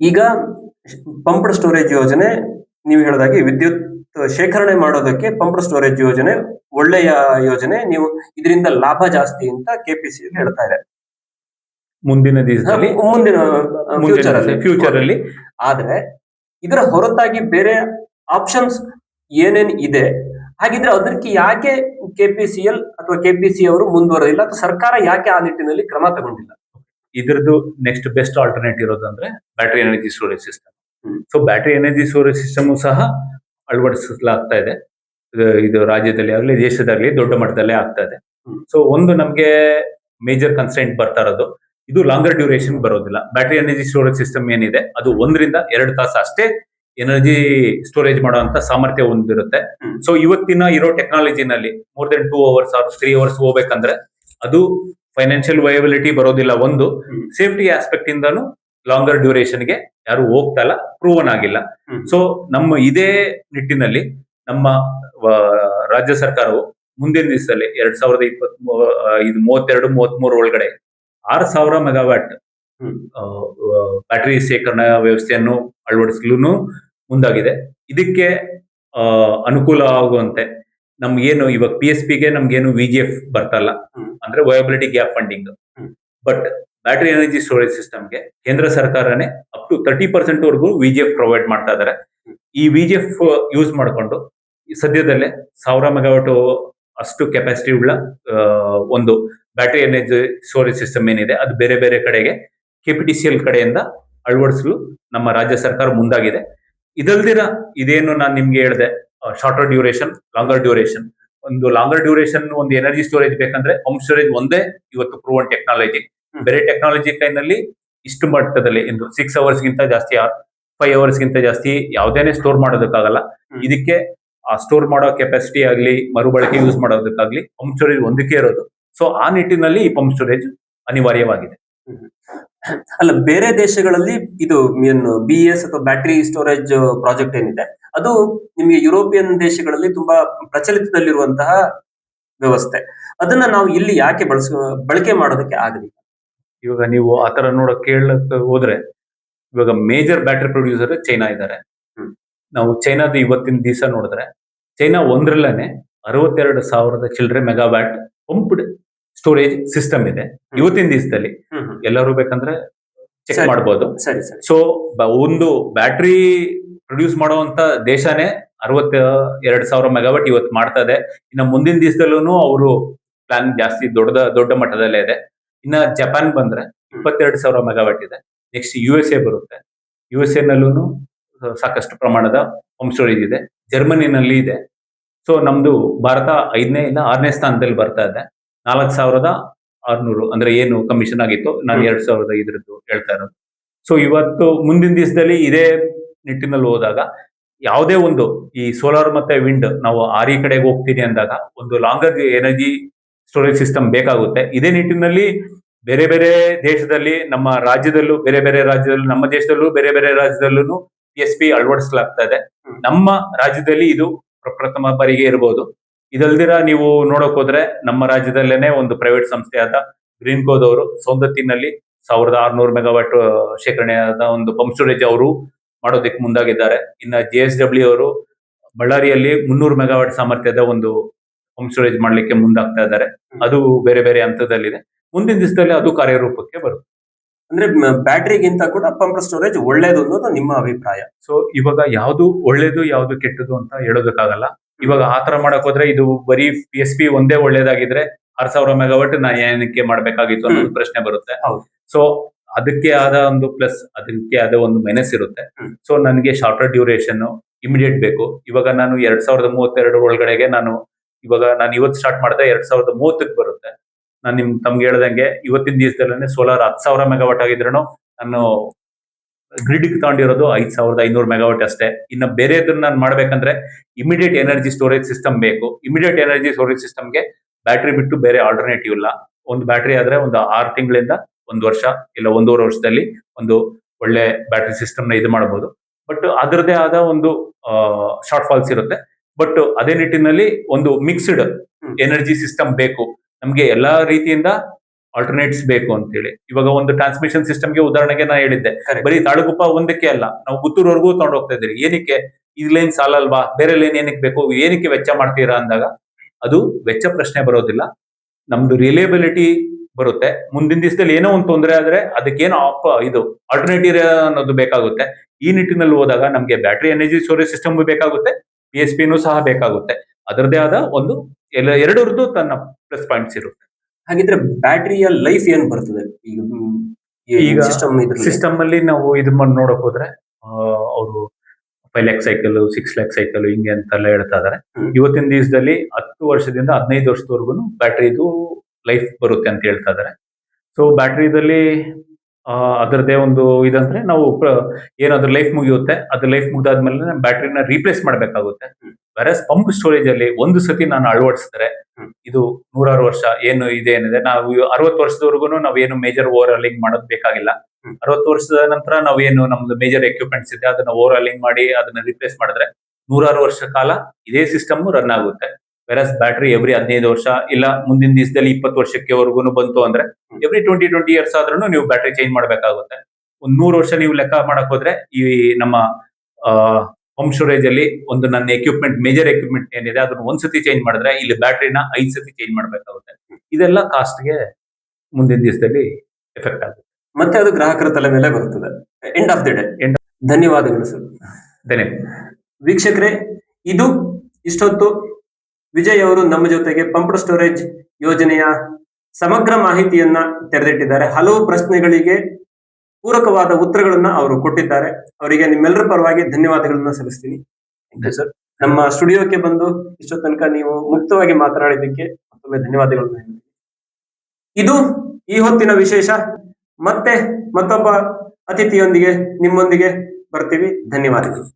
ಈಗ pumped storage ಯೋಜನೆ ನೀವು ಹೇಳಿದಾಗೆ ವಿದ್ಯುತ್ ಶೇಖರಣೆ ಮಾಡೋದಕ್ಕೆ ಪಂಪ್ಡ್ ಸ್ಟೋರೇಜ್ ಯೋಜನೆ ಒಳ್ಳೆಯ ಯೋಜನೆ. ನೀವು ಇದರಿಂದ ಲಾಭ ಜಾಸ್ತಿ ಅಂತ ಕೆಪಿಸಿ ಹೇಳ್ತಾ ಇದೆ. ಮುಂದಿನ ದಿವಸದಲ್ಲಿ ಮುಂದಿನ ಫ್ಯೂಚರ್ ಅಲ್ಲಿ ಫ್ಯೂಚರ್ ಅಲ್ಲಿ. ಆದ್ರೆ ಇದರ ಹೊರತಾಗಿ ಬೇರೆ ಆಪ್ಷನ್ಸ್ ಏನೇನ್ ಇದೆ? ಹಾಗಿದ್ರೆ ಅದಕ್ಕೆ ಯಾಕೆ ಕೆಪಿಸಿಎಲ್ ಅಥವಾ ಕೆಪಿಸಿ ಅವರು ಮುಂದುವರೆದಿಲ್ಲ ಅಥವಾ ಸರ್ಕಾರ ಯಾಕೆ ಆ ನಿಟ್ಟಿನಲ್ಲಿ ಕ್ರಮ ತಗೊಂಡಿಲ್ಲ? ಇದ್ರದ್ದು next best alternate ಇರೋದಂದ್ರೆ battery energy storage system. So battery energy storage system ಸಹ ಅಳವಡಿಸಲಾಗ್ತಾ ಇದೆ ಇದು- ರಾಜ್ಯದಲ್ಲಿ ಆಗಲಿ ದೇಶದಲ್ಲಿ ದೊಡ್ಡ ಮಟ್ಟದಲ್ಲೇ ಆಗ್ತಾ ಇದೆ. ಸೊ ಒಂದು ನಮಗೆ ಮೇಜರ್ ಕನ್ಸ್ಟೆಂಟ್ ಬರ್ತಾ ಇರೋದು ಇದು ಲಾಂಗರ್ ಡ್ಯೂರೇಷನ್ ಬರೋದಿಲ್ಲ ಬ್ಯಾಟರಿ ಎನರ್ಜಿ ಸ್ಟೋರೇಜ್ ಸಿಸ್ಟಮ್ ಏನಿದೆ ಅದು ಒಂದರಿಂದ ಎರಡು ತಾಸು ಅಷ್ಟೇ ಎನರ್ಜಿ ಸ್ಟೋರೇಜ್ ಮಾಡುವಂತ ಸಾಮರ್ಥ್ಯ ಹೊಂದಿರುತ್ತೆ. ಸೊ ಇವತ್ತಿನ ಇರೋ ಟೆಕ್ನಾಲಜಿನಲ್ಲಿ more than two hours or three hours ಹೋಗ್ಬೇಕಂದ್ರೆ ಅದು ಫೈನಾನ್ಷಿಯಲ್ ವಯಬಿಲಿಟಿ ಬರೋದಿಲ್ಲ ಒಂದು. ಸೇಫ್ಟಿ ಆಸ್ಪೆಕ್ಟ್ ಇಂದಾನು ಲಾಂಗರ್ ಡ್ಯೂರೇಷನ್ಗೆ ಯಾರು ಹೋಗ್ತಾ ಇಲ್ಲ ಪ್ರೂವನ್ ಆಗಿಲ್ಲ. ಸೊ ನಮ್ಮ ಇದೇ ನಿಟ್ಟಿನಲ್ಲಿ ನಮ್ಮ ರಾಜ್ಯ ಸರ್ಕಾರವು ಮುಂದಿನ ದಿವಸದಲ್ಲಿ ಎರಡ್ ಸಾವಿರದ ಇಪ್ಪತ್ ಇದು ಮೂವತ್ತೆರಡು ಮೂವತ್ತ್ ಮೂರು ಒಳಗಡೆ ಆರು ಸಾವಿರ ಮೆಗಾವ್ಯಾಟ್. ಬ್ಯಾಟರಿ ಶೇಖರಣಾ ವ್ಯವಸ್ಥೆಯನ್ನು ಅಳವಡಿಸಲು ಮುಂದಾಗಿದೆ ಇದಕ್ಕೆ ಅನುಕೂಲ ಆಗುವಂತೆ ನಮ್ಗೇನು ಇವಾಗ ಪಿ ಎಸ್ ಪಿಗೆ ನಮ್ಗೇನು ವಿ ಜಿ ಎಫ್ ಬರ್ತಲ್ಲ. ಅಂದ್ರೆ viability gap funding but battery energy storage ಸಿಸ್ಟಮ್ಗೆ ಕೇಂದ್ರ ಸರ್ಕಾರನೇ ಅಪ್ ಟು ತರ್ಟಿ ಪರ್ಸೆಂಟ್ ವರೆಗೂ ವಿ ಜಿ ಎಫ್ ಪ್ರೊವೈಡ್ ಮಾಡ್ತಾ ಇದ್ದಾರೆ ಈ ವಿ ಜಿ ಎಫ್ ಯೂಸ್ ಮಾಡಿಕೊಂಡು ಸದ್ಯದಲ್ಲೇ ಸಾವಿರ ಮೆಗಾವಟ್ ಅಷ್ಟು ಕೆಪಾಸಿಟಿ ಉಳ್ಳ ಒಂದು ಬ್ಯಾಟರಿ ಎನರ್ಜಿ ಸ್ಟೋರೇಜ್ ಸಿಸ್ಟಮ್ ಏನಿದೆ ಅದು ಬೇರೆ ಬೇರೆ ಕಡೆಗೆ ಕೆಪಿಟಿಸಿಎಲ್ ಕಡೆಯಿಂದ ಅಳವಡಿಸಲು ನಮ್ಮ ರಾಜ್ಯ ಸರ್ಕಾರ ಮುಂದಾಗಿದೆ. ಇದಲ್ದಿರ ಇದೇನು ನಾನು ನಿಮ್ಗೆ ಹೇಳಿದೆ ಶಾರ್ಟರ್ ಡ್ಯೂರೇಷನ್ ಲಾಂಗರ್ ಡ್ಯೂರೇಷನ್ ಒಂದು ಲಾಂಗರ್ ಡ್ಯೂರೇಷನ್ ಒಂದು ಎನರ್ಜಿ ಸ್ಟೋರೇಜ್ ಬೇಕಂದ್ರೆ ಹೋಮ್ ಸ್ಟೋರೇಜ್ ಒಂದೇ ಇವತ್ತು ಪ್ರೂವನ್ ಟೆಕ್ನಾಲಜಿ. ಬೇರೆ ಟೆಕ್ನಾಲಜಿ ಕೈನಲ್ಲಿ ಇಷ್ಟು ಮಟ್ಟದಲ್ಲಿ ಇಂದು ಸಿಕ್ಸ್ ಅವರ್ಸ್ ಗಿಂತ ಜಾಸ್ತಿ ಫೈವ್ ಅವರ್ಸ್ ಗಿಂತ ಜಾಸ್ತಿ ಯಾವ್ದೇನೆ ಸ್ಟೋರ್ ಮಾಡೋದಕ್ಕಾಗಲ್ಲ. ಇದಕ್ಕೆ ಆ ಸ್ಟೋರ್ ಮಾಡೋ ಕೆಪಾಸಿಟಿ ಆಗಲಿ ಮರುಬಳಕೆ ಯೂಸ್ ಮಾಡೋದಕ್ಕಾಗ್ಲಿ ಪಂಪ್ ಸ್ಟೋರೇಜ್ ಒಂದಕ್ಕೆ ಇರೋದು. ಸೊ ಆ ನಿಟ್ಟಿನಲ್ಲಿ ಈ ಪಂಪ್ ಸ್ಟೋರೇಜ್ ಅನಿವಾರ್ಯವಾಗಿದೆ. ಅಲ್ಲ ಬೇರೆ ದೇಶಗಳಲ್ಲಿ ಇದು ಏನು ಬಿ ಎಸ್ ಅಥವಾ ಬ್ಯಾಟರಿ ಸ್ಟೋರೇಜ್ ಪ್ರಾಜೆಕ್ಟ್ ಏನಿದೆ ಅದು ನಿಮಗೆ ಯುರೋಪಿಯನ್ ದೇಶಗಳಲ್ಲಿ ತುಂಬಾ ಪ್ರಚಲಿತದಲ್ಲಿರುವಂತಹ ವ್ಯವಸ್ಥೆ. ಅದನ್ನ ನಾವು ಇಲ್ಲಿ ಯಾಕೆ ಬಳಸ ಬಳಕೆ ಮಾಡೋದಕ್ಕೆ ಆಗಲಿಲ್ಲ? ಇವಾಗ ನೀವು ಆತರ ನೋಡ ಕೇಳಕ್ ಹೋದ್ರೆ ಇವಾಗ ಮೇಜರ್ ಬ್ಯಾಟರಿ ಪ್ರೊಡ್ಯೂಸರ್ ಚೈನಾ ಇದ್ದಾರೆ. ನಾವು ಚೈನಾದ ಇವತ್ತಿನ ದಿವಸ ನೋಡಿದ್ರೆ ಚೈನಾ ಒಂದ್ರಲ್ಲೇನೆ ಅರವತ್ತೆರಡು ಸಾವಿರದ ಚಿಲ್ಲರೆ ಮೆಗಾವ್ಯಾಟ್ ಪಂಪ್ಡ್ ಸ್ಟೋರೇಜ್ ಸಿಸ್ಟಮ್ ಇದೆ. ಇವತ್ತಿನ ದಿವಸದಲ್ಲಿ ಎಲ್ಲರೂ ಬೇಕಂದ್ರೆ ಚೆಕ್ ಮಾಡಬಹುದು ಮಾಡ್ಬೋದು. ಸರಿ ಸರಿ. ಸೊ ಒಂದು ಬ್ಯಾಟ್ರಿ ಪ್ರೊಡ್ಯೂಸ್ ಮಾಡುವಂತ ದೇಶನೇ ಅರವತ್ತ ಎರಡ್ ಸಾವಿರ ಮೆಗಾವಟ್ ಇವತ್ತು ಮಾಡ್ತಾ ಇದೆ. ಇನ್ನು ಮುಂದಿನ ದಿವಸದಲ್ಲೂ ಅವರು ಪ್ಲಾನ್ ಜಾಸ್ತಿ ದೊಡ್ಡ ದೊಡ್ಡ ಮಟ್ಟದಲ್ಲೇ ಇದೆ. ಇನ್ನ ಜಪಾನ್ ಬಂದ್ರೆ ಇಪ್ಪತ್ತೆರಡು ಸಾವಿರ ಮೆಗಾವಟ್ ಇದೆ. ನೆಕ್ಸ್ಟ್ ಯು ಎಸ್ ಎ ಬರುತ್ತೆ. ಯು ಎಸ್ ಎ ನಲ್ಲೂ ಸಾಕಷ್ಟು ಪ್ರಮಾಣದ ಹೋಮ್ ಸ್ಟೋರೇಜ್ ಇದೆ. ಜರ್ಮನಿನಲ್ಲಿ ಇದೆ. ಸೊ ನಮ್ದು ಭಾರತ ಐದನೇ ಇಲ್ಲ ಆರನೇ ಸ್ಥಾನದಲ್ಲಿ ಬರ್ತಾ ಇದೆ. ನಾಲ್ಕು ಸಾವಿರದ ಆರ್ನೂರು ಅಂದ್ರೆ ಏನು ಕಮಿಷನ್ ಆಗಿತ್ತು ನಾನು ಎರಡು ಸಾವಿರದ ಐದರದ್ದು ಹೇಳ್ತಾ ಇರೋದು. ಸೊ ಇವತ್ತು ಮುಂದಿನ ದಿವಸದಲ್ಲಿ ಇದೇ ನಿಟ್ಟಿನಲ್ಲಿ ಹೋದಾಗ ಯಾವುದೇ ಒಂದು ಈ ಸೋಲಾರ್ ಮತ್ತೆ ವಿಂಡ್ ನಾವು ಆರಿ ಕಡೆಗೆ ಹೋಗ್ತೀನಿ ಅಂದಾಗ ಒಂದು ಲಾಂಗರ್ ಎನರ್ಜಿ ಸ್ಟೋರೇಜ್ ಸಿಸ್ಟಮ್ ಬೇಕಾಗುತ್ತೆ. ಇದೇ ನಿಟ್ಟಿನಲ್ಲಿ ಬೇರೆ ಬೇರೆ ದೇಶದಲ್ಲಿ ನಮ್ಮ ರಾಜ್ಯದಲ್ಲೂ ಬೇರೆ ಬೇರೆ ರಾಜ್ಯದಲ್ಲೂ ನಮ್ಮ ದೇಶದಲ್ಲೂ ಬೇರೆ ಬೇರೆ ರಾಜ್ಯದಲ್ಲೂ ಎಸ್ ಪಿ ಅಳವಡಿಸಲಾಗ್ತಾ ಇದೆ. ನಮ್ಮ ರಾಜ್ಯದಲ್ಲಿ ಇದು ಪ್ರಪ್ರಥಮ ಬಾರಿಗೆ ಇರಬಹುದು ಇದಲ್ದಿರ ನೀವು ನೋಡಕ್ ಹೋದ್ರೆ ನಮ್ಮ ರಾಜ್ಯದಲ್ಲೇನೆ ಒಂದು ಪ್ರೈವೇಟ್ ಸಂಸ್ಥೆಯಾದ ಗ್ರೀನ್ ಕೋದವರು ಸೌಂದತ್ತಿನಲ್ಲಿ ಸಾವಿರದ ಆರ್ನೂರು ಮೆಗಾವಾಟ್ ಶೇಖರಣೆಯಾದ ಒಂದು ಪಂಪ್ ಸ್ಟೋರೇಜ್ ಅವರು ಮಾಡೋದಕ್ಕೆ ಮುಂದಾಗಿದ್ದಾರೆ. ಇನ್ನ ಜೆ ಎಸ್ ಡಬ್ಲ್ಯೂ ಅವರು ಬಳ್ಳಾರಿಯಲ್ಲಿ ಮುನ್ನೂರು ಮೆಗಾವಾಟ್ ಸಾಮರ್ಥ್ಯದ ಒಂದು ಪಂಪ್ ಸ್ಟೋರೇಜ್ ಮಾಡ್ಲಿಕ್ಕೆ ಮುಂದಾಗ್ತಾ ಇದ್ದಾರೆ. ಅದು ಬೇರೆ ಬೇರೆ ಹಂತದಲ್ಲಿದೆ. ಮುಂದಿನ ದಿವಸದಲ್ಲಿ ಅದು ಕಾರ್ಯರೂಪಕ್ಕೆ ಬರುತ್ತೆ. ಅಂದ್ರೆ ಬ್ಯಾಟ್ರಿಗಿಂತ ಕೂಡ ಪಂಪ್ ಸ್ಟೋರೇಜ್ ಒಳ್ಳೇದು ಅನ್ನೋದು ನಿಮ್ಮ ಅಭಿಪ್ರಾಯ. ಸೊ ಇವಾಗ ಯಾವುದು ಒಳ್ಳೇದು ಯಾವುದು ಕೆಟ್ಟದು ಅಂತ ಹೇಳೋದಕ್ಕಾಗಲ್ಲ. ಇವಾಗ ಆ ತರ ಮಾಡಕ್ ಹೋದ್ರೆ ಇದು ಬರೀ ಪಿ ಎಸ್ ಪಿ ಒಂದೇ ಒಳ್ಳೇದಾಗಿದ್ರೆ ಆರ್ ಸಾವಿರ ಮೆಗಾವಟ್ ನಾ ಏನಕ್ಕೆ ಮಾಡ್ಬೇಕಾಗಿತ್ತು ಅನ್ನೋದು ಪ್ರಶ್ನೆ ಬರುತ್ತೆ. ಸೊ ಅದಕ್ಕೆ ಆದ ಒಂದು ಪ್ಲಸ್ ಅದಕ್ಕೆ ಆದ ಒಂದು ಮೈನಸ್ ಇರುತ್ತೆ. ಸೊ ನನಗೆ ಶಾರ್ಟರ್ ಡ್ಯೂರೇಷನ್ ಇಮಿಡಿಯೇಟ್ ಬೇಕು. ಇವಾಗ ನಾನು ಎರಡ್ ಸಾವಿರದ ಮೂವತ್ತೆರಡು ಒಳಗಡೆಗೆ ನಾನು ಇವಾಗ ನಾನು ಇವತ್ತು ಸ್ಟಾರ್ಟ್ ಮಾಡಿದೆ ಎರಡ್ ಸಾವಿರದ ಮೂವತ್ತಕ್ಕೆ ಬರುತ್ತೆ. ನಾನು ನಿಮ್ ತಮ್ಗೆ ಹೇಳ್ದಂಗೆ ಇವತ್ತಿನ ದಿವಸದಲ್ಲೇ ಸೋಲಾರ್ ಹತ್ತು ಸಾವಿರ ಮೆಗಾವಾಟ್ ಆಗಿದ್ರು ನಾನು ಗ್ರಿಡ್ ತಗೊಂಡಿರೋದು ಐದ್ ಸಾವಿರದ ಐನೂರು ಮೆಗಾವಟ್ ಅಷ್ಟೇ. ಇನ್ನು ಬೇರೆದನ್ನ ನಾನು ಮಾಡ್ಬೇಕಂದ್ರೆ ಇಮಿಡಿಯೇಟ್ ಎನರ್ಜಿ ಸ್ಟೋರೇಜ್ ಸಿಸ್ಟಮ್ ಬೇಕು. ಇಮಿಡಿಯೇಟ್ ಎನರ್ಜಿ ಸ್ಟೋರೇಜ್ ಸಿಸ್ಟಮ್ಗೆ ಬ್ಯಾಟ್ರಿ ಬಿಟ್ಟು ಬೇರೆ ಆಲ್ಟರ್ನೇಟಿವ್ ಇಲ್ಲ. ಒಂದು ಬ್ಯಾಟ್ರಿ ಆದ್ರೆ ಒಂದು ಆರು ತಿಂಗಳಿಂದ ಒಂದು ವರ್ಷ ಇಲ್ಲ ಒಂದೂವರೆ ವರ್ಷದಲ್ಲಿ ಒಂದು ಒಳ್ಳೆ ಬ್ಯಾಟ್ರಿ ಸಿಸ್ಟಮ್ನ ಇದು ಮಾಡಬಹುದು ಬಟ್ ಅದರದೇ ಆದ ಒಂದು ಶಾರ್ಟ್ ಫಾಲ್ಸ್ ಇರುತ್ತೆ. ಬಟ್ ಅದೇ ನಿಟ್ಟಿನಲ್ಲಿ ಒಂದು ಮಿಕ್ಸ್ಡ್ ಎನರ್ಜಿ ಸಿಸ್ಟಮ್ ಬೇಕು. ನಮ್ಗೆ ಎಲ್ಲಾ ರೀತಿಯಿಂದ ಆಲ್ಟರ್ನೇಟ್ಸ್ ಬೇಕು ಅಂತೇಳಿ. ಇವಾಗ ಒಂದು ಟ್ರಾನ್ಸ್ಮಿಷನ್ ಸಿಸ್ಟಮ್ಗೆ ಉದಾಹರಣೆಗೆ ನಾನು ಹೇಳಿದ್ದೆ. ಬರೀ ತಾಳುಗುಪ್ಪ ಒಂದಕ್ಕೆ ಅಲ್ಲ ನಾವು ಪುತ್ತೂರ್ವರೆಗೂ ತಗೊಂಡು ಹೋಗ್ತಾ ಇದ್ದೀರಿ. ಏನಕ್ಕೆ? ಈ ಲೈನ್ ಸಾಲಲ್ವಾ? ಬೇರೆ ಲೈನ್ ಏನಕ್ಕೆ ಬೇಕು? ಏನಕ್ಕೆ ವೆಚ್ಚ ಮಾಡ್ತೀರಾ ಅಂದಾಗ ಅದು ವೆಚ್ಚ ಪ್ರಶ್ನೆ ಬರೋದಿಲ್ಲ. ನಮ್ದು ರಿಲೇಬಿಲಿಟಿ ಬರುತ್ತೆ. ಮುಂದಿನ ದಿವಸದಲ್ಲಿ ಏನೋ ಒಂದು ತೊಂದರೆ ಆದ್ರೆ ಅದಕ್ಕೇನೋ ಆಪ್ ಇದು ಆಲ್ಟರ್ನೇಟಿವ್ ಅನ್ನೋದು ಬೇಕಾಗುತ್ತೆ. ಈ ನಿಟ್ಟಿನಲ್ಲಿ ಹೋದಾಗ ನಮಗೆ ಬ್ಯಾಟ್ರಿ ಎನರ್ಜಿ ಸ್ಟೋರೇಜ್ ಸಿಸ್ಟಮ್ ಬೇಕಾಗುತ್ತೆ ಪಿ ಎಸ್ ಪಿನೂ ಸಹ ಬೇಕಾಗುತ್ತೆ. ಅದರದೇ ಆದ ಒಂದು ಎಲ್ಲ ಎರಡರದ್ದು ತನ್ನ ಪ್ಲಸ್ ಪಾಯಿಂಟ್ಸ್ ಇರುತ್ತೆ. ಹಾಗಿದ್ರೆ ಬ್ಯಾಟರಿಯ ಲೈಫ್ ಏನ್ ಬರ್ತದೆ? ಈಗ ಈಗ ಸಿಸ್ಟಮ್ ಸಿಸ್ಟಮ್ ಅಲ್ಲಿ ನಾವು ಇದನ್ನ ನೋಡಕ್ ಹೋದ್ರೆ ಅವರು five lakh cycle six lakh cycle ಹಿಂಗೆ ಅಂತೆಲ್ಲ ಹೇಳ್ತಾ ಇದಾರೆ. ಇವತ್ತಿನ ದಿವಸದಲ್ಲಿ ಹತ್ತು ವರ್ಷದಿಂದ ಹದಿನೈದು ವರ್ಷದವರೆಗೂ ಬ್ಯಾಟ್ರಿದು ಲೈಫ್ ಬರುತ್ತೆ ಅಂತ ಹೇಳ್ತಾ ಇದಾರೆ. ಸೊ ಬ್ಯಾಟ್ರಿದಲ್ಲಿ ಅದರದೇ ಒಂದು ಇದಂದ್ರೆ ನಾವು ಏನು ಏನಾದ್ರೂ ಲೈಫ್ ಮುಗಿಯುತ್ತೆ ಅದ್ರ ಲೈಫ್ ಮುಗಿದಾದ್ಮೇಲೆ ಬ್ಯಾಟ್ರಿನ ರೀಪ್ಲೇಸ್ ಮಾಡ್ಬೇಕಾಗುತ್ತೆ. ವೆರಸ್ ಪಂಪ್ ಸ್ಟೋರೇಜ್ ಅಲ್ಲಿ ಒಂದು ಸತಿ ನಾನು ಅಳವಡಿಸಿದ್ರೆ. ಇದು ನೂರಾರು ವರ್ಷ ಏನು ಇದೆ ಏನಿದೆ ನಾವು ಅರವತ್ತು ವರ್ಷದವರೆಗೂ ನಾವೇನು ಮೇಜರ್ ಓವರ್ ಹಾಲಿಂಗ್ ಮಾಡೋದು ಬೇಕಾಗಿಲ್ಲ. ಅರವತ್ತು ವರ್ಷದ ನಂತರ ನಾವೇನು ನಮ್ದು ಮೇಜರ್ ಎಕ್ವಿಪ್ಮೆಂಟ್ಸ್ ಇದೆ ಅದನ್ನ ಓವರ್ ಹಾಲಿಂಗ್ ಮಾಡಿ ಅದನ್ನ ರಿಪ್ಲೇಸ್ ಮಾಡಿದ್ರೆ ನೂರಾರು ವರ್ಷ ಕಾಲ ಇದೇ ಸಿಸ್ಟಮ್ ರನ್ ಆಗುತ್ತೆ ವೆರಸ್ ಬ್ಯಾಟ್ರಿ ಎವ್ರಿ ಹದಿನೈದು ವರ್ಷ ಇಲ್ಲ ಮುಂದಿನ ದಿವಸದಲ್ಲಿ ಇಪ್ಪತ್ತು ವರ್ಷಕ್ಕೆವರೆಗೂ ಬಂತು ಅಂದ್ರೆ. ಎವ್ರಿ ಟ್ವೆಂಟಿ ಟ್ವೆಂಟಿ ಇಯರ್ಸ್ ಆದ್ರೂ ನೀವು ಬ್ಯಾಟ್ರಿ ಚೇಂಜ್ ಮಾಡಬೇಕಾಗುತ್ತೆ ಒಂದ್ ನೂರು ವರ್ಷ ನೀವು ಲೆಕ್ಕ ಮಾಡಕ್ ಹೋದ್ರೆ ಈ ನಮ್ಮ ಹೋಮ್ ಸ್ಟೋರೇಜ್ ಅಲ್ಲಿ ಒಂದು ನನ್ನ ಎಕ್ವಿಪ್ಮೆಂಟ್ ಮೇಜರ್ ಎಕ್ವಿಪ್ಮೆಂಟ್ ಏನಿದೆ ಅದನ್ನ ಒಂದ್ಸತಿ ಚೇಂಜ್ ಮಾಡಿದ್ರೆ ಇಲ್ಲಿ ಬ್ಯಾಟ್ರಿನ ಐದ್ ಸತಿ ಚೇಂಜ್ ಮಾಡಬೇಕಾಗುತ್ತೆ. ಇದೆಲ್ಲ ಕಾಸ್ಟ್ಗೆ ಮುಂದಿನ ದಿವಸದಲ್ಲಿ ಎಫೆಕ್ಟ್ ಆಗುತ್ತೆ. ಮತ್ತೆ ಅದು ಗ್ರಾಹಕರ ತಲೆ ಮೇಲೆ ಬರುತ್ತದೆ. End of the day end ಧನ್ಯವಾದಗಳು ಸರ್. ಧನ್ಯವಾದ. ವೀಕ್ಷಕರೇ ಇದು ಇಷ್ಟೊತ್ತು ವಿಜಯ್ ಅವರು ನಮ್ಮ ಜೊತೆಗೆ ಪಂಪ್ಡ್ ಸ್ಟೋರೇಜ್ ಯೋಜನೆಯ ಸಮಗ್ರ ಮಾಹಿತಿಯನ್ನ ತೆರೆದಿಟ್ಟಿದ್ದಾರೆ. ಹಲವು ಪ್ರಶ್ನೆಗಳಿಗೆ ಪೂರಕವಾದ ಉತ್ತರಗಳನ್ನ ಅವರು ಕೊಟ್ಟಿದ್ದಾರೆ. ಅವರಿಗೆ ನಿಮ್ಮೆಲ್ಲರ ಪರವಾಗಿ ಧನ್ಯವಾದಗಳನ್ನ ಸಲ್ಲಿಸ್ತೀನಿ. ಸರ್ ನಮ್ಮ ಸ್ಟುಡಿಯೋಕ್ಕೆ ಬಂದು ಇಷ್ಟೋ ತನಕ ನೀವು ಮುಕ್ತವಾಗಿ ಮಾತನಾಡಿದ್ದಕ್ಕೆ ಮತ್ತೊಮ್ಮೆ ಧನ್ಯವಾದಗಳನ್ನ. ಇದು ಈ ಹೊತ್ತಿನ ವಿಶೇಷ. ಮತ್ತೆ ಮತ್ತೊಬ್ಬ ಅತಿಥಿಯೊಂದಿಗೆ ನಿಮ್ಮೊಂದಿಗೆ ಬರ್ತೀವಿ. ಧನ್ಯವಾದಗಳು.